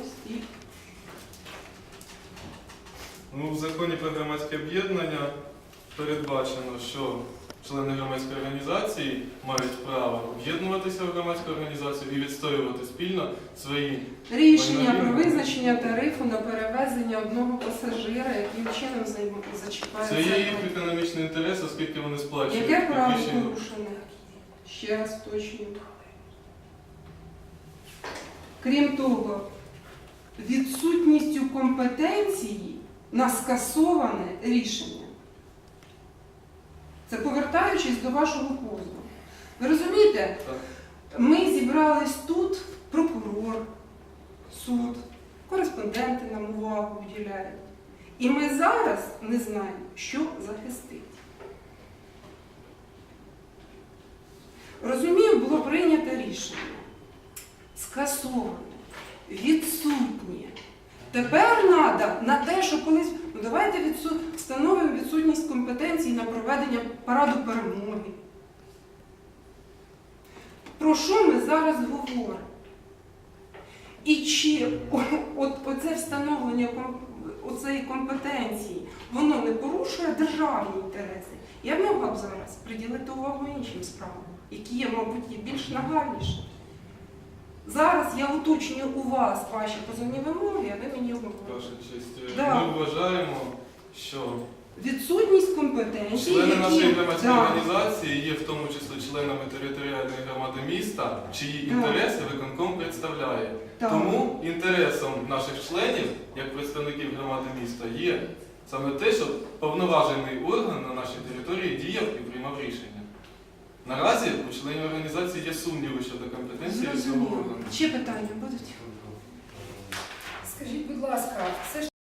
Ось. Ну, в законі про громадське об'єднання передбачено, що члени громадської організації мають право об'єднуватися в громадську організацію і відстоювати спільно свої Рішення Майнові. про визначення тарифу на перевезення одного пасажира, яким чином зачіпає це є їх економічний інтерес, оскільки вони сплачують Яке право порушене? Ще раз точно. Крім того, відсутністю компетенції на скасоване рішення. Це повертаючись до вашого позову. Ви розумієте, ми зібрались тут, прокурор, суд, кореспонденти нам увагу уділяють. І ми зараз не знаємо, що захистити. Розумію, було прийнято рішення. Скасоване, відсутнє. Тепер треба на те, що колись. Ну давайте відсу... встановимо відсутність компетенції на проведення параду перемоги. Про що ми зараз говоримо? І чи от, оце встановлення оцеї компетенції, воно не порушує державні інтереси? Я могла б зараз приділити увагу іншим справам, які є, мабуть, є більш нагальніші. Зараз я уточнюю у вас ваші позовні вимоги, а ви мені. Ваша честь, Да. ми вважаємо, що Відсутність компетенції. члени які- нашої громадської Да. організації є в тому числі членами територіальної громади міста, чиї Так. інтереси виконком представляє. Так. Тому інтересом наших членів, як представників громади міста, є саме те, щоб повноважений орган на нашій території діяв і приймав рішення. Наразі у членів організації є сумніви щодо компетенції цього Зрозуміло. органу. Ще питання будуть? Скажіть, будь ласка, все ж